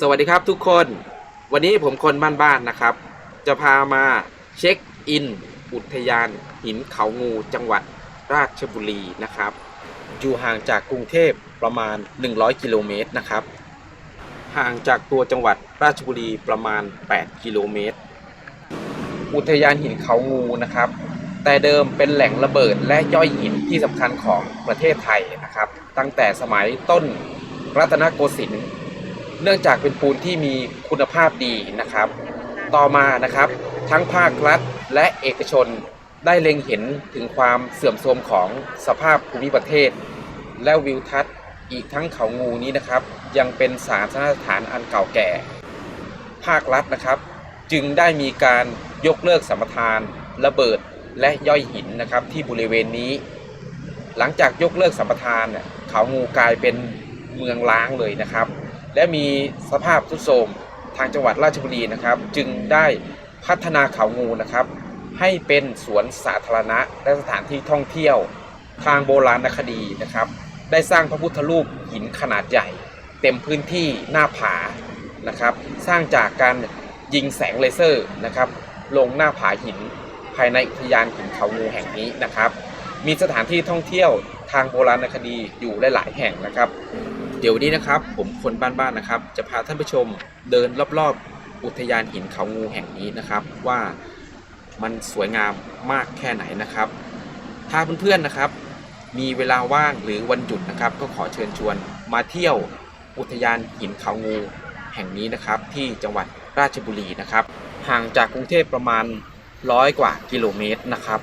สวัสดีครับทุกคน วันนี้ผมคนบ้านๆนะครับ จะพามาเช็คอิน อุทยานหินเขางูจังหวัดราชบุรีนะครับ อยู่ห่างจากกรุงเทพประมาณ 100 กิโลเมตรนะครับ ห่างจากตัวจังหวัดราชบุรีประมาณ 8 กิโลเมตร อุทยานหินเขางูนะครับ แต่เดิมเป็นแหล่งระเบิดและย่อยหินที่สำคัญของประเทศไทยนะครับ ตั้งแต่สมัยต้นรัตนโกสินทร์ เนื่องจากเป็นปูนที่มีคุณภาพดีนะครับ ต่อมานะครับทั้งภาครัฐและเอกชนได้เล็งเห็นถึงความเสื่อมโทรมของสภาพภูมิประเทศ และวิวทัศน์อีกทั้งเขางูนี้นะครับ ยังเป็นสาธารสถานอันเก่าแก่ ภาครัฐนะครับ จึงได้มีการยกเลิกสัมปทาน ระเบิดและย่อยหินนะครับที่บริเวณนี้ หลังจากยกเลิกสัมปทานเนี่ยเขางูกลายเป็นเมืองล้างเลยนะครับ และมีสภาพทุดโทรมทางจังหวัดราชบุรีนะครับ จึงได้พัฒนาเขางูนะครับ ให้เป็นสวนสาธารณะและสถานที่ท่องเที่ยวทางโบราณคดีนะครับ ได้สร้างพระพุทธรูปหินขนาดใหญ่ เต็มพื้นที่หน้าผานะครับ สร้างจากการยิงแสงเลเซอร์นะครับ ลงหน้าผาหินภายในอุทยานหินเขางูแห่งนี้นะครับ มีสถานที่ท่องเที่ยวทางโบราณคดีอยู่หลายๆแห่งนะครับ เดี๋ยววนนี้นะครับผมคนบ้านๆนะครับ จะพาท่านผู้ชมเดินรอบๆ อุทยานหินเขางูแห่งนี้นะครับ ว่ามันสวยงามมากแค่ไหนนะครับ ถ้าเพื่อนๆนะครับ มีเวลาว่างหรือวันหยุดนะครับ ก็ขอเชิญชวนมาเที่ยวอุทยานหินเขางูแห่งนี้นะครับ ที่จังหวัดราชบุรีนะครับ ห่างจากกรุงเทพประมาณร้อยกว่ากิโลเมตรนะครับ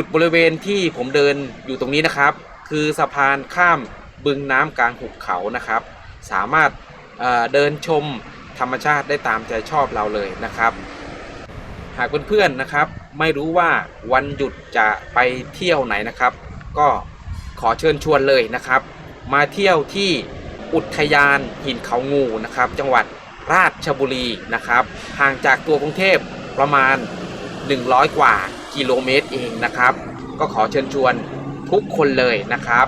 จุดบริเวณที่ผมเดินอยู่ตรงนี้นะครับ คือสะพานข้ามบึงน้ำกลางหุบเขานะครับ สามารถเเดินชมธรรมชาติได้ตามใจชอบเราเลยนะครับ หากเพื่อนๆนะครับ ไม่รู้ว่าวันหยุดจะไปเที่ยวไหนนะครับ ก็ขอเชิญชวนเลยนะครับ มาเที่ยวที่อุทยานหินเขางูนะครับ จังหวัดราชบุรีนะครับ ห่างจากตัวกรุงเทพประมาณ 100 กว่ากิโลเมตรเองนะครับ ก็ขอเชิญชวนทุกคนเลยนะครับ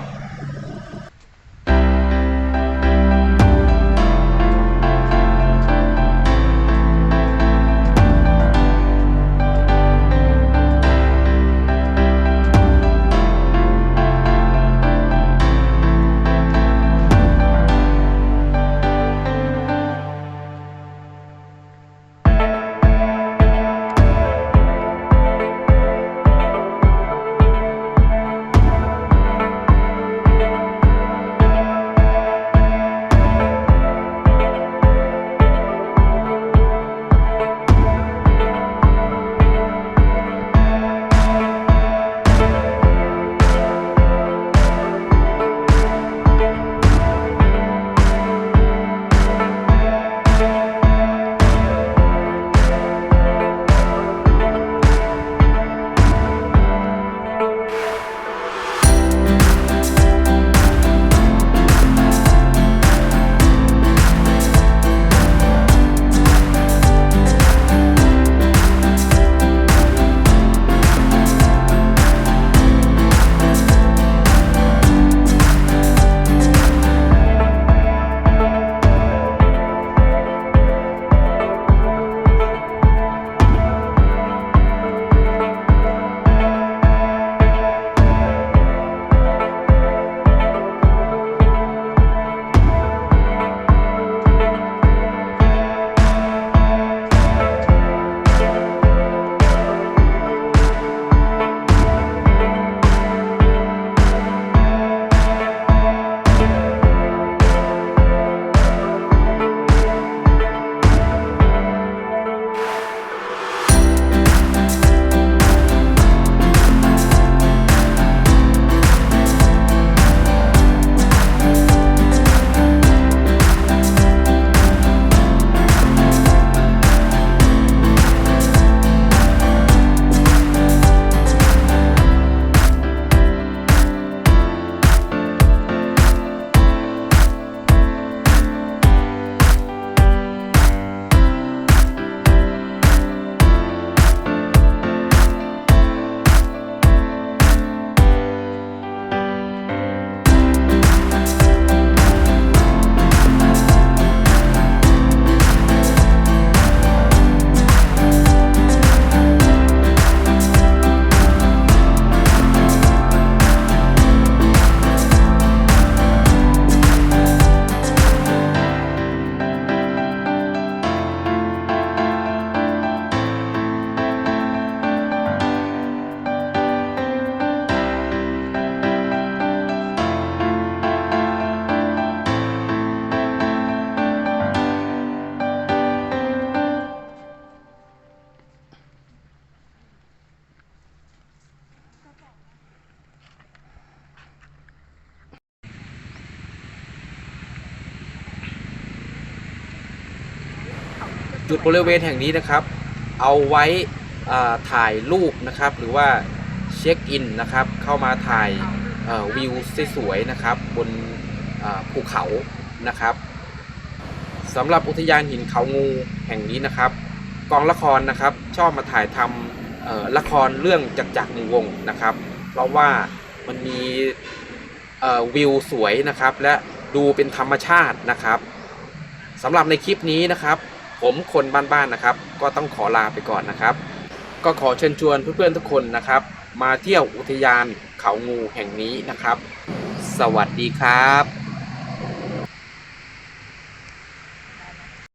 จุดบริเวณแห่งนี้นะครับ เอาไว้ถ่ายรูปนะครับ หรือว่าเช็คอินนะครับ เข้ามาถ่ายวิวสวยๆนะครับ บนภูเขานะครับสำหรับอุทยานหินเขางูแห่งนี้นะครับ กองละครนะครับชอบมาถ่ายทำละครเรื่องจักรจักรหนึ่งวงนะครับ เพราะว่ามันมีวิวสวยนะครับ และดูเป็นธรรมชาตินะครับสำหรับในคลิปนี้นะครับ ผมคนบ้านๆนะครับ ก็ต้องขอลาไปก่อนนะครับ ก็ขอเชิญชวนเพื่อนๆทุกคนนะครับ มาเที่ยวอุทยานเขางูแห่งนี้นะครับ สวัสดีครับ